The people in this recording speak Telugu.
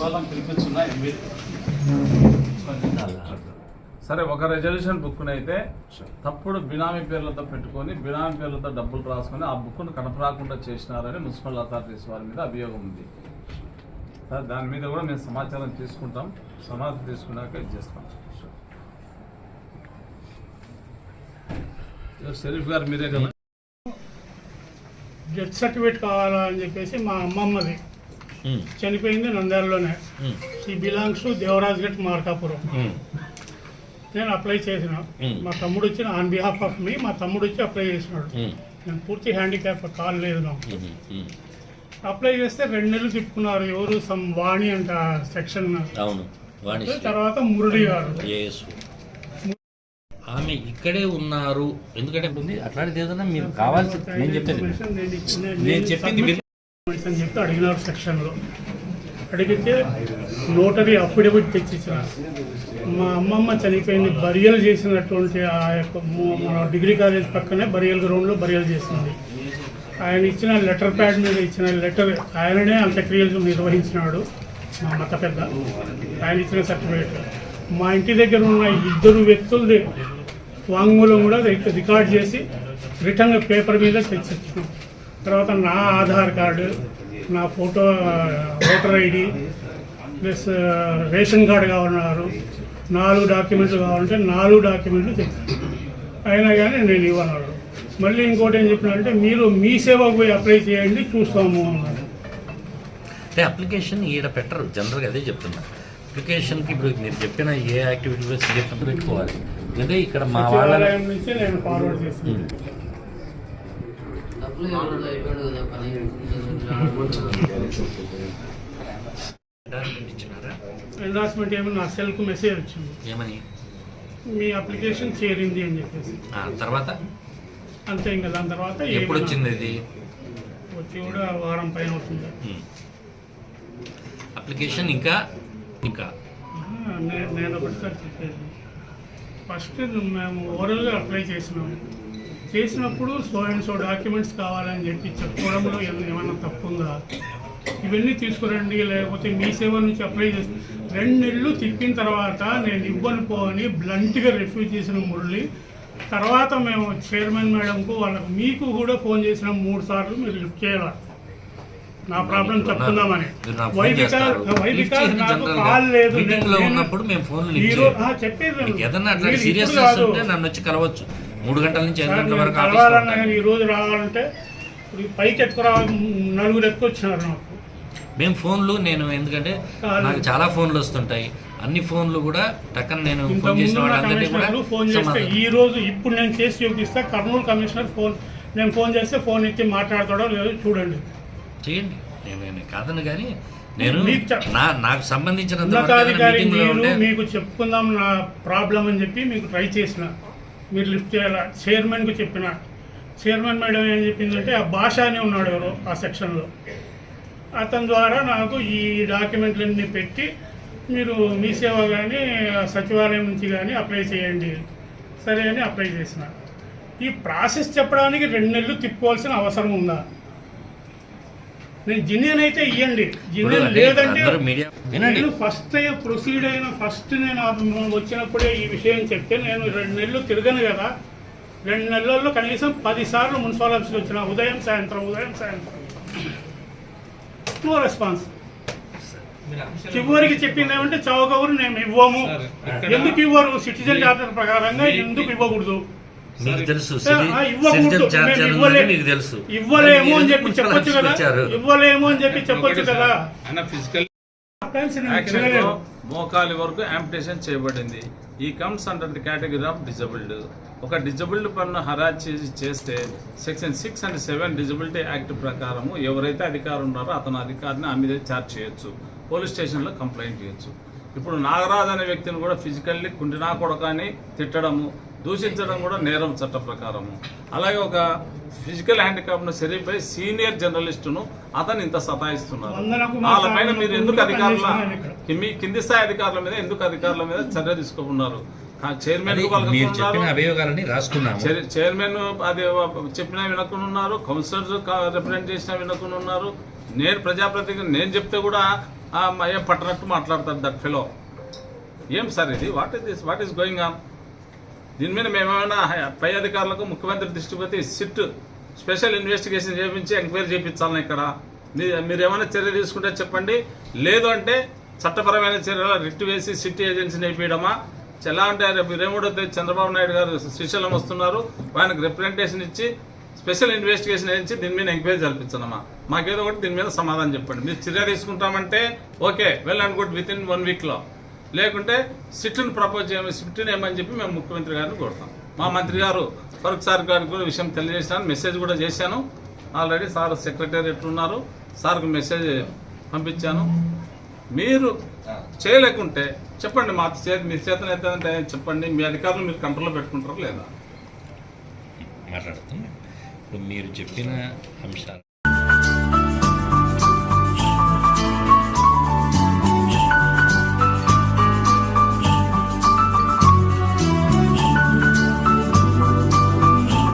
ఇవాళ పిలిపించున్నా సరే ఒక రెజల్యూషన్ బుక్ని అయితే తప్పుడు బినామీ పేర్లతో పెట్టుకొని బినామీ పేర్లతో డబ్బులు రాసుకొని ఆ బుక్ను కనపరాకుండా చేసినారని మున్సిపల్ అథారిటీస్ వారి మీద అభియోగం ఉంది. సార్ దాని మీద కూడా మేము సమాచారం తీసుకుంటాం. సమాచారం తీసుకున్నాక ఇది చేస్తాం. షరీఫ్ గారు మీరే కదా? డెత్ సర్టిఫికేట్ కావాలా అని చెప్పేసి మా అమ్మమ్మది. చనిపోయింది నంద్యాలలోనే. ఈ బిలాంగ్స్ టు దేవరాజ్ గట్ మార్కాపురం నేను అప్లై చేసిన. మా తమ్ముడు వచ్చి ఆన్ బిహాఫ్ ఆఫ్ మీ మా తమ్ముడు వచ్చి అప్లై చేసినాడు. నేను పూర్తి హ్యాండిక్యాప్ కాల్ లేదు నాకు. అప్లై చేస్తే రెండు నెలలు తిప్పుకున్నారు. ఎవరు? సమ్ వాణి అంట సెక్షన్ తర్వాత మురళి గారు. ఆమె ఇక్కడే ఉన్నారు. ఎందుకంటే అట్లాంటిది ఏదైనా మీరు కావాల్సి నేను చెప్పేది నేను చెప్పింది. డాక్యుమెంట్స్ అని చెప్పి అడిగినారు సెక్షన్లో. అడిగితే నోటరీ అఫిడవిట్ తెచ్చిచ్చిన. మా అమ్మమ్మ చనిపోయింది బరియలు చేసినటువంటి ఆ యొక్క మన డిగ్రీ కాలేజ్ పక్కనే బరియల్ గ్రౌండ్లో బరియలు చేసింది. ఆయన ఇచ్చిన లెటర్ ప్యాడ్ మీద ఇచ్చిన లెటర్ ఆయననే అంత్యక్రియలు నిర్వహించినాడు మా మత పెద్ద. ఆయన ఇచ్చిన సర్టిఫికేట్. మా ఇంటి దగ్గర ఉన్న ఇద్దరు వ్యక్తులది వాంగ్మూలం కూడా రికార్డ్ చేసి రిటర్న్ పేపర్ మీద తెచ్చిచ్చినాం. తర్వాత నా ఆధార్ కార్డు నా photo voter ID plus ration card కావాలన్నారు. నాలుగు డాక్యుమెంట్లు కావాలంటే నాలుగు డాక్యుమెంట్లు తెచ్చాను. అయినా కానీ నేను ఇవ్వన్నాడు మళ్ళీ ఇంకోటి ఏం చెప్పినారంటే మీరు మీ సేవకు పోయి అప్లై చేయండి చూస్తాము అన్నాడు అంటే అప్లికేషన్ ఈడ పెట్టరు జనరల్గా అదే చెప్తున్నా. అప్లికేషన్కి ఇప్పుడు మీరు చెప్పిన ఏ యాక్టివిటీ చెప్పిన పెట్టుకోవాలి. ఎందుకంటే ఇక్కడ మా వాళ్ళ నుంచి నేను ఫార్వర్డ్ చేసింది ఎండార్స్మెంట్ ఏమో నా సెల్కు మెసేజ్ వచ్చింది? ఏమని? మీ అప్లికేషన్ చేరింది అని చెప్పేసి. తర్వాత? అంతే ఇంకా దాని తర్వాత ఎప్పుడు వచ్చింది ఇది? వచ్చి కూడా వారం పైన అవుతుంది. అప్లికేషన్ ఇంకా? ఇంకా? నేను ఒకటిసారి చెప్పేది. ఫస్ట్ మేము ఓరల్గా అప్లై చేసినాము. చేసినప్పుడు సో అండ్ సో డాక్యుమెంట్స్ కావాలని చెప్పి చెప్పుకోవడంలో ఏమ- ఏమన్నా తప్పు ఉందా ఇవన్నీ తీసుకురండి లేకపోతే మీ సేవ నుంచి అప్లై చేసి రెండు నెలలు తిప్పిన తర్వాత నేను ఇవ్వను పో అని బ్లంట్గా రిఫ్యూజ్ చేసిన మురళి. తర్వాత మేము చైర్మన్ మేడంకు వాళ్ళకు మీకు కూడా ఫోన్ చేసిన మూడు సార్లు మీరు లిఫ్ట్ చేయాలి? నా ప్రాబ్లం చెప్తున్నామని ఉన్నప్పుడు మేము ఫోన్ చెప్పేది నన్ను వచ్చి కలవచ్చు. మూడు గంటల నుంచి ఐదు గంటల వరకు కలవాలన్నా. కానీ ఈ రోజు రావాలంటే ఇప్పుడు పైకి ఎత్తుకురా నలుగురు ఎత్తుకొచ్చినారు నాకు. మేము ఫోన్లు నేను ఎందుకంటే. నాకు చాలా ఫోన్లు వస్తుంటాయి. అన్ని ఫోన్లు కూడా టక్కన నేను ఫోన్ చేసిన వాళ్ళందరినీ కూడా ఫోన్ చేస్తే ఈ రోజు ఇప్పుడు నేను చేసి చూపిస్తా కర్నూలు కమిషనర్ ఫోన్ నేను ఫోన్ చేస్తే ఫోన్ ఎత్తి మాట్లాడతాడో లేదో చూడండి. చేయండి. నేను నేను కాదను కానీ నేను నాకు ఉంటే మీకు చెప్పుకుందాం నా ప్రాబ్లం అని చెప్పి మీకు ట్రై చేసిన. మీరు లిఫ్ట్ చేయాలా? చైర్మన్కి చెప్పిన. చైర్మన్ మేడం ఏం చెప్పిందంటే ఆ భాష అని ఉన్నాడు ఎవరు ఆ సెక్షన్లో. అతని ద్వారా నాకు ఈ డాక్యుమెంట్లన్నీ పెట్టి మీరు మీ సేవ కానీ సచివాలయం నుంచి కానీ అప్లై చేయండి. సరే అని అప్లై చేసిన. ఈ ప్రాసెస్ చెప్పడానికి రెండు నెలలు తిప్పుకోవాల్సిన అవసరం ఉందా? నేను జినియన్ అయితే ఇవ్వండి జినియన్ లేదంటే అందరూ మీడియా వినండి. నేను ఫస్ట్ ప్రొసీడ్ అయిన ఫస్ట్ నేను వచ్చినప్పుడే ఈ విషయం చెప్తే నేను రెండు నెలలు తిరగను కదా. రెండు నెలల్లో కనీసం పది సార్లు మున్సిపల్ ఆఫీస్కి వచ్చిన ఉదయం సాయంత్రం ఉదయం సాయంత్రం. నో రెస్పాన్స్ చివరికి చెప్పింది ఏమంటే చౌకవరు మేము ఇవ్వము. ఎందుకు ఇవ్వరు? సిటిజన్ చార్టర్ ప్రకారంగా ఎందుకు ఇవ్వకూడదు? మీకు తెలుసు సిటిజన్ చార్జర్ ఉందని మీకు తెలుసు. ఇవ్వలేము అని చెప్పి చెప్పొచ్చు కదా. ఇవ్వలేము అని చెప్పి చెప్పొచ్చు కదా? ఫిజికల్. మోకాలి వరకు యాంపిటేషన్ చేయబడింది. ఈ comes under the category of disabled ఒక డిజబుల్డ్ పన్ను హరాజ్ చేసి చేస్తే section six and seven disability act ప్రకారము ఎవరైతే అధికారం ఉన్నారో అతను అధికారిని ఆ మీద ఛార్జ్ చేయొచ్చు పోలీస్ స్టేషన్లో కంప్లైంట్ చేయొచ్చు. ఇప్పుడు నాగరాజ్ అనే వ్యక్తిని కూడా ఫిజికల్లీ కుంటినా కొడకని తిట్టడము దూషించడం కూడా నేరం చట్ట ప్రకారము. అలాగే ఒక ఫిజికల్ హ్యాండిక్యాప్ను సరిపై సీనియర్ జర్నలిస్టును అతను ఇంత సతాయిస్తున్నారు. వాళ్ళ పైన మీరు ఎందుకు అధికారుల కింది స్థాయి అధికారుల మీద ఎందుకు అధికారుల మీద చర్య తీసుకున్నారు చైర్మన్ అభియోగాలని రాసుకున్నాము. చైర్మన్ అది చెప్పినా వినకుండా ఉన్నారు కౌన్సిలర్స్ రిప్రజెంట్ చేసినా వినకుండా ఉన్నారు నేను ప్రజాప్రతినిధి నేను చెప్తే కూడా ఏం పట్టనట్టు మాట్లాడతాడు దట్ ఫెలో. ఏం సార్ ఇది? What is this what is going on దీని మీద మేమేమైనా హై- పై అధికారులకు ముఖ్యమంత్రి దృష్టికి పోతే సిట్ స్పెషల్ ఇన్వెస్టిగేషన్ చేయించి ఎంక్వైరీ చేయించాలని ఇక్కడ. మీరు ఏమైనా చర్య తీసుకుంటే చెప్పండి. లేదు అంటే చట్టపరమైన చర్యలు రిట్ వేసి సిటీ ఏజెన్సీని వేయడమా ఎలా అంటే రేపు ఇరవై మూడో తేదీ చంద్రబాబు నాయుడు గారు శ్రీశైలం వస్తున్నారు. ఆయనకు రిప్రజెంటేషన్ ఇచ్చి స్పెషల్ ఇన్వెస్టిగేషన్ వేయించి దీని మీద ఎంక్వైరీ జరిపించనమ్మా. మాకేదో ఒకటి దీని మీద సమాధానం చెప్పండి. మీరు చర్య తీసుకుంటామంటే okay well and good with in one వీక్లో లేకుంటే సిట్ను ప్రపోజ్ చేయమని సిట్ను ఏమని చెప్పి మేము ముఖ్యమంత్రి గారిని కోరుతాం. మా మంత్రి గారు ఫరూక్ సార్ గారికి కూడా విషయం తెలియజేశాను మెసేజ్ కూడా చేశాను. ఆల్రెడీ సార్ సెక్రటేరియట్ ఉన్నారు. సార్కి మెసేజ్ పంపించాను. మీరు చేయలేకుంటే చెప్పండి మా చేతి మీ చేతనైతే అయితే చెప్పండి. మీ అధికారులు మీరు కంట్రోల్లో పెట్టుకుంటారు లేదా? మాట్లాడుతున్నాను ఇప్పుడు మీరు చెప్పిన అంశాలు.